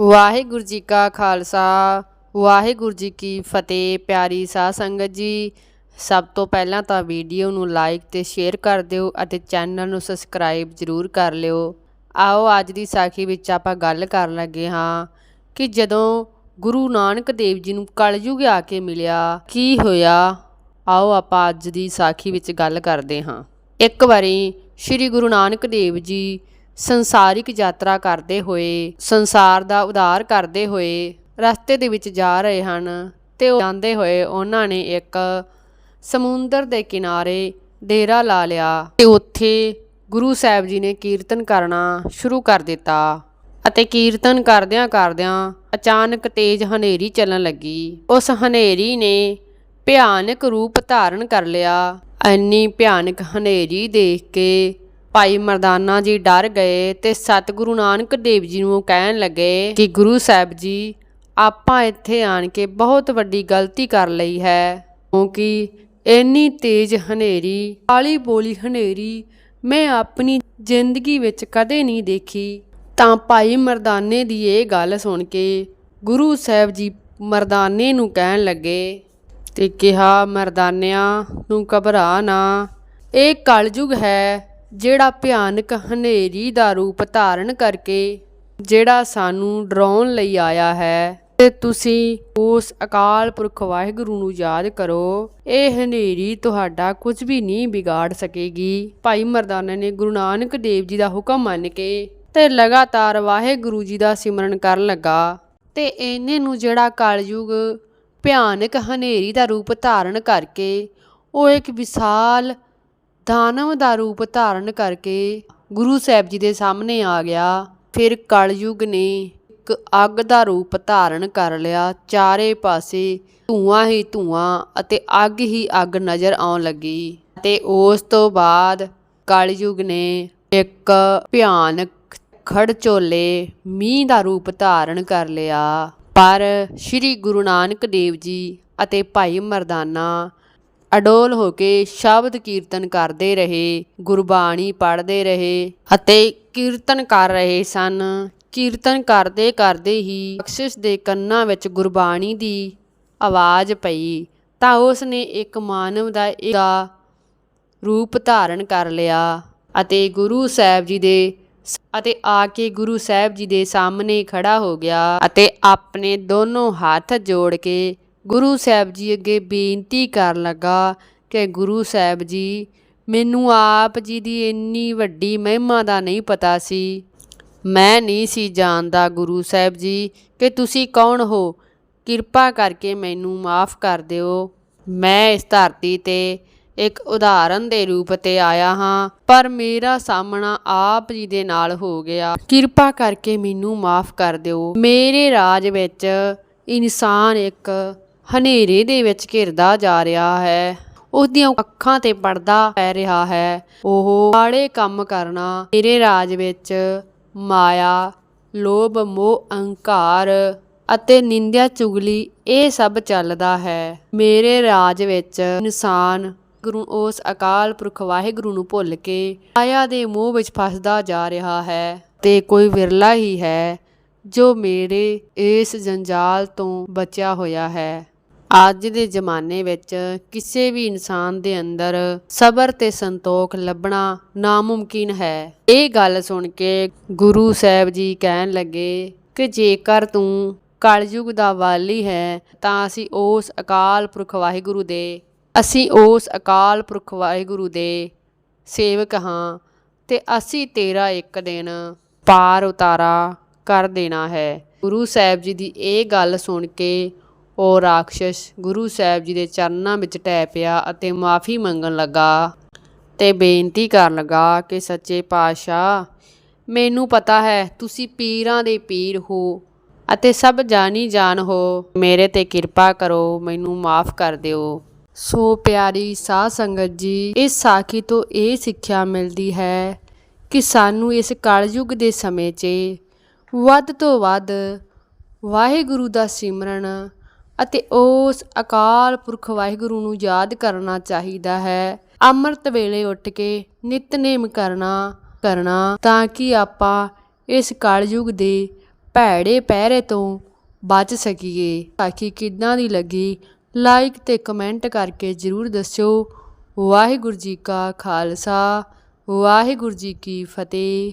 ਵਾਹਿਗੁਰੂ ਜੀ ਕਾ ਖਾਲਸਾ, ਵਾਹਿਗੁਰੂ ਜੀ ਕੀ ਫਤਿਹ ਪਿਆਰੀ ਸਾਧ ਸੰਗਤ ਜੀ। ਸਭ ਤੋਂ ਪਹਿਲਾਂ ਤਾਂ ਵੀਡੀਓ ਨੂੰ ਲਾਈਕ ਤੇ ਸ਼ੇਅਰ ਕਰ ਦਿਓ ਅਤੇ ਚੈਨਲ ਨੂੰ ਸਬਸਕ੍ਰਾਈਬ ਜ਼ਰੂਰ ਕਰ ਲਿਓ। ਆਓ ਅੱਜ ਦੀ ਸਾਖੀ ਵਿੱਚ ਆਪਾਂ ਗੱਲ ਕਰਨ ਲੱਗੇ ਹਾਂ ਕਿ ਜਦੋਂ ਗੁਰੂ ਨਾਨਕ ਦੇਵ ਜੀ ਨੂੰ ਕਲਯੁਗ ਆ ਕੇ ਮਿਲਿਆ, ਕੀ ਹੋਇਆ? ਆਓ ਆਪਾਂ ਅੱਜ ਦੀ ਸਾਖੀ ਵਿੱਚ ਗੱਲ ਕਰਦੇ ਹਾਂ। ਇੱਕ ਵਾਰੀ ਸ੍ਰੀ ਗੁਰੂ ਨਾਨਕ ਦੇਵ ਜੀ ਸੰਸਾਰਿਕ ਯਾਤਰਾ ਕਰਦੇ ਹੋਏ, ਸੰਸਾਰ ਦਾ ਉਧਾਰ ਕਰਦੇ ਹੋਏ ਰਸਤੇ ਦੇ ਵਿੱਚ ਜਾ ਰਹੇ ਹਨ ਤੇ ਉਹ ਜਾਂਦੇ ਹੋਏ ਉਹਨਾਂ ਨੇ ਇੱਕ ਸਮੁੰਦਰ ਦੇ ਕਿਨਾਰੇ ਡੇਰਾ ਲਾ ਲਿਆ ਤੇ ਉੱਥੇ ਗੁਰੂ ਸਾਹਿਬ ਜੀ ਨੇ ਕੀਰਤਨ ਕਰਨਾ ਸ਼ੁਰੂ ਕਰ ਦਿੱਤਾ ਅਤੇ ਕੀਰਤਨ ਕਰਦਿਆਂ ਕਰਦਿਆਂ ਅਚਾਨਕ ਤੇਜ਼ ਹਨੇਰੀ ਚੱਲਣ ਲੱਗੀ। ਉਸ ਹਨੇਰੀ ਨੇ ਭਿਆਨਕ ਰੂਪ ਧਾਰਨ ਕਰ ਲਿਆ। ਇੰਨੀ ਭਿਆਨਕ ਹਨੇਰੀ ਦੇਖ ਕੇ ਭਾਈ ਮਰਦਾਨਾ ਜੀ ਡਰ ਗਏ ਤੇ ਸਤਿਗੁਰੂ ਨਾਨਕ ਦੇਵ ਜੀ ਨੂੰ ਕਹਿਣ ਲੱਗੇ ਕਿ ਗੁਰੂ ਸਾਹਿਬ ਜੀ, ਆਪਾਂ ਇੱਥੇ ਆਣ ਕੇ ਬਹੁਤ ਵੱਡੀ ਗਲਤੀ ਕਰ ਲਈ ਹੈ। ਕਿਉਂਕਿ ਇੰਨੀ ਤੇਜ਼ ਹਨੇਰੀ, ਕਾਲੀ ਬੋਲੀ ਹਨੇਰੀ ਮੈਂ ਆਪਣੀ ਜ਼ਿੰਦਗੀ ਵਿੱਚ ਕਦੇ ਨਹੀਂ ਦੇਖੀ। ਤਾਂ ਭਾਈ ਮਰਦਾਨੇ ਦੀ ਇਹ ਗੱਲ ਸੁਣ ਕੇ ਗੁਰੂ ਸਾਹਿਬ ਜੀ ਮਰਦਾਨੇ ਨੂੰ ਕਹਿਣ ਲੱਗੇ ਤੇ ਕਿਹਾ, ਮਰਦਾਨਿਆਂ ਤੂੰ ਘਬਰਾ ਨਾ। ਇਹ ਕਲਯੁਗ ਹੈ ਜਿਹੜਾ ਭਿਆਨਕ ਹਨੇਰੀ ਦਾ ਰੂਪ ਧਾਰਨ ਕਰਕੇ ਜਿਹੜਾ ਸਾਨੂੰ ਡਰਾਉਣ ਲਈ ਆਇਆ ਹੈ, ਤੇ ਤੁਸੀਂ ਉਸ ਅਕਾਲ ਪੁਰਖ ਵਾਹਿਗੁਰੂ ਨੂੰ ਯਾਦ ਕਰੋ, ਇਹ ਹਨੇਰੀ ਤੁਹਾਡਾ ਕੁਝ ਵੀ ਨਹੀਂ ਵਿਗਾੜ ਸਕੇਗੀ। ਭਾਈ ਮਰਦਾਨਾ ਨੇ ਗੁਰੂ ਨਾਨਕ ਦੇਵ ਜੀ ਦਾ ਹੁਕਮ ਮੰਨ ਕੇ ਤੇ ਲਗਾਤਾਰ ਵਾਹਿਗੁਰੂ ਜੀ ਦਾ ਸਿਮਰਨ ਕਰਨ ਲੱਗਾ। ਤੇ ਇਹਨੇ ਨੂੰ ਜਿਹੜਾ ਕਲਯੁਗ ਭਿਆਨਕ ਹਨੇਰੀ ਦਾ ਰੂਪ ਧਾਰਨ ਕਰਕੇ, ਉਹ ਇੱਕ ਵਿਸ਼ਾਲ ਦਾਨਵ ਦਾ ਰੂਪ ਧਾਰਨ ਕਰਕੇ ਗੁਰੂ ਸਾਹਿਬ ਜੀ ਦੇ ਸਾਹਮਣੇ ਆ ਗਿਆ। ਫਿਰ ਕਲਯੁਗ ਨੇ ਇੱਕ ਅੱਗ ਦਾ ਰੂਪ ਧਾਰਨ ਕਰ ਲਿਆ। ਚਾਰੇ ਪਾਸੇ ਧੂਆਂ ਹੀ ਧੂਆਂ ਅਤੇ ਅੱਗ ਹੀ ਅੱਗ ਨਜ਼ਰ ਆਉਣ ਲੱਗੀ ਤੇ ਉਸ ਤੋਂ ਬਾਅਦ ਕਲਯੁਗ ਨੇ ਇੱਕ ਭਿਆਨਕ ਖੜਚੋਲੇ ਮੀਂਹ ਦਾ ਰੂਪ ਧਾਰਨ ਕਰ ਲਿਆ। ਪਰ ਸ੍ਰੀ ਗੁਰੂ ਨਾਨਕ ਦੇਵ ਜੀ ਅਤੇ ਭਾਈ ਮਰਦਾਨਾ ਅਡੋਲ ਹੋ ਕੇ ਸ਼ਬਦ ਕੀਰਤਨ ਕਰਦੇ ਰਹੇ, ਗੁਰਬਾਣੀ ਪੜ੍ਹਦੇ ਰਹੇ ਅਤੇ ਕੀਰਤਨ ਕਰ ਰਹੇ ਸਨ। ਕੀਰਤਨ ਕਰਦੇ ਕਰਦੇ ਹੀ ਬਖਸ਼ਿਸ਼ ਦੇ ਕੰਨਾਂ ਵਿੱਚ ਗੁਰਬਾਣੀ ਦੀ ਆਵਾਜ਼ ਪਈ ਤਾਂ ਉਸ ਨੇ ਇੱਕ ਮਾਨਵ ਦਾ ਇੱਕ ਰੂਪ ਧਾਰਨ ਕਰ ਲਿਆ ਅਤੇ ਗੁਰੂ ਸਾਹਿਬ ਜੀ ਦੇ ਅਤੇ ਆ ਕੇ ਗੁਰੂ ਸਾਹਿਬ ਜੀ ਦੇ ਸਾਹਮਣੇ ਖੜਾ ਹੋ ਗਿਆ ਅਤੇ ਆਪਣੇ ਦੋਨੋਂ ਹੱਥ ਜੋੜ ਕੇ ਗੁਰੂ ਸਾਹਿਬ ਜੀ ਅੱਗੇ ਬੇਨਤੀ ਕਰਨ ਲੱਗਾ ਕਿ ਗੁਰੂ ਸਾਹਿਬ ਜੀ, ਮੈਨੂੰ ਆਪ ਜੀ ਦੀ ਇੰਨੀ ਵੱਡੀ ਮਹਿਮਾ ਦਾ ਨਹੀਂ ਪਤਾ ਸੀ। ਮੈਂ ਨਹੀਂ ਸੀ ਜਾਣਦਾ ਗੁਰੂ ਸਾਹਿਬ ਜੀ ਕਿ ਤੁਸੀਂ ਕੌਣ ਹੋ। ਕਿਰਪਾ ਕਰਕੇ ਮੈਨੂੰ ਮਾਫ ਕਰ ਦਿਓ। ਮੈਂ ਇਸ ਧਰਤੀ ਤੇ ਇੱਕ ਉਦਾਹਰਨ ਦੇ ਰੂਪ ਤੇ ਆਇਆ ਹਾਂ, ਪਰ ਮੇਰਾ ਸਾਹਮਣਾ ਆਪ ਜੀ ਦੇ ਨਾਲ ਹੋ ਗਿਆ। ਕਿਰਪਾ ਕਰਕੇ ਮੈਨੂੰ ਮਾਫ ਕਰ ਦਿਓ। ਮੇਰੇ ਰਾਜ ਵਿੱਚ ਇਨਸਾਨ ਇੱਕ ਹਨੇਰੇ ਦੇ ਵਿੱਚ ਘਿਰਦਾ ਜਾ ਰਿਹਾ ਹੈ। ਉਸ ਦੀਆਂ ਅੱਖਾਂ ਤੇ ਪਰਦਾ ਪੈ ਰਿਹਾ ਹੈ। ਉਹ ਮਾੜੇ ਕੰਮ ਕਰਨਾ ਮੇਰੇ ਰਾਜ ਵਿੱਚ ਮਾਇਆ, ਲੋਭ, ਮੋਹ, ਅਹੰਕਾਰ ਅਤੇ ਨਿੰਦਿਆ, ਚੁਗਲੀ, ਇਹ ਸਭ ਚੱਲਦਾ ਹੈ। ਮੇਰੇ ਰਾਜ ਵਿੱਚ ਇਨਸਾਨ ਗੁਰੂ, ਉਸ ਅਕਾਲ ਪੁਰਖ ਵਾਹਿਗੁਰੂ ਨੂੰ ਭੁੱਲ ਕੇ ਆਇਆ ਦੇ ਮੋਹ ਵਿੱਚ ਫਸਦਾ ਜਾ ਰਿਹਾ ਹੈ ਤੇ ਕੋਈ ਵਿਰਲਾ ਹੀ ਹੈ ਜੋ ਮੇਰੇ ਇਸ ਜੰਜਾਲ ਤੋਂ ਬਚਿਆ ਹੋਇਆ ਹੈ। ਅੱਜ ਦੇ ਜ਼ਮਾਨੇ ਵਿੱਚ ਕਿਸੇ ਵੀ ਇਨਸਾਨ ਦੇ ਅੰਦਰ ਸਬਰ ਤੇ ਸੰਤੋਖ ਲੱਭਣਾ ਨਾਮੁਮਕਿਨ ਹੈ। ਇਹ ਗੱਲ ਸੁਣ ਕੇ ਗੁਰੂ ਸਾਹਿਬ ਜੀ ਕਹਿਣ ਲੱਗੇ ਕਿ ਜੇਕਰ ਤੂੰ ਕਲਯੁਗ ਦਾ ਵਾਲੀ ਹੈ, ਤਾਂ ਅਸੀਂ ਉਸ ਅਕਾਲ ਪੁਰਖ ਵਾਹਿਗੁਰੂ ਦੇ, ਅਸੀਂ ਉਸ ਅਕਾਲ ਪੁਰਖ ਵਾਹਿਗੁਰੂ ਦੇ ਸੇਵਕ ਹਾਂ ਤੇ ਅਸੀਂ ਤੇਰਾ ਇੱਕ ਦਿਨ ਪਾਰ ਉਤਾਰਾ ਕਰ ਦੇਣਾ ਹੈ। ਗੁਰੂ ਸਾਹਿਬ ਜੀ ਦੀ ਇਹ ਗੱਲ ਸੁਣ ਕੇ ਉਹ ਰਾਖਸ਼ ਗੁਰੂ ਸਾਹਿਬ ਜੀ ਦੇ ਚਰਨਾਂ ਵਿੱਚ ਟੈ ਪਿਆ ਅਤੇ ਮਾਫੀ ਮੰਗਣ ਲੱਗਾ ਤੇ ਬੇਨਤੀ ਕਰਨ ਲੱਗਾ ਕਿ, ਸੱਚੇ ਪਾਤਸ਼ਾਹ, ਮੈਨੂੰ ਪਤਾ ਹੈ ਤੁਸੀਂ ਪੀਰਾਂ ਦੇ ਪੀਰ ਹੋ ਅਤੇ ਸਭ ਜਾਣੀ ਜਾਣ ਹੋ। ਮੇਰੇ ਤੇ ਕਿਰਪਾ ਕਰੋ, ਮੈਨੂੰ ਮਾਫ ਕਰ ਦਿਓ। ਸੋ ਪਿਆਰੀ ਸਾਧ ਸੰਗਤ ਜੀ, ਇਸ ਸਾਖੀ ਤੋਂ ਇਹ ਸਿੱਖਿਆ ਮਿਲਦੀ ਹੈ ਕਿ ਸਾਨੂੰ ਇਸ ਕਲਯੁਗ ਦੇ ਸਮੇਂ 'ਚ ਵੱਧ ਤੋਂ ਵੱਧ ਵਾਹਿਗੁਰੂ ਦਾ ਸਿਮਰਨ ਅਤੇ ਉਸ ਅਕਾਲ ਪੁਰਖ ਵਾਹਿਗੁਰੂ ਨੂੰ ਯਾਦ ਕਰਨਾ ਚਾਹੀਦਾ ਹੈ। ਅੰਮ੍ਰਿਤ ਵੇਲੇ ਉੱਠ ਕੇ ਨਿਤਨੇਮ ਕਰਨਾ ਕਰਨਾ ਤਾਂ ਕਿ ਆਪਾਂ ਇਸ ਕਲਯੁਗ ਦੇ ਭੈੜੇ ਪਹਿਰੇ ਤੋਂ ਬਚ ਸਕੀਏ। ਸਾਖੀ ਕਿੱਦਾਂ ਦੀ ਲੱਗੀ? ਲਾਈਕ ਤੇ ਕਮੈਂਟ ਕਰਕੇ ਜ਼ਰੂਰ ਦੱਸਿਓ। ਵਾਹਿਗੁਰੂ ਜੀ ਕਾ ਖਾਲਸਾ, ਵਾਹਿਗੁਰੂ ਜੀ ਕੀ ਫਤਿਹ।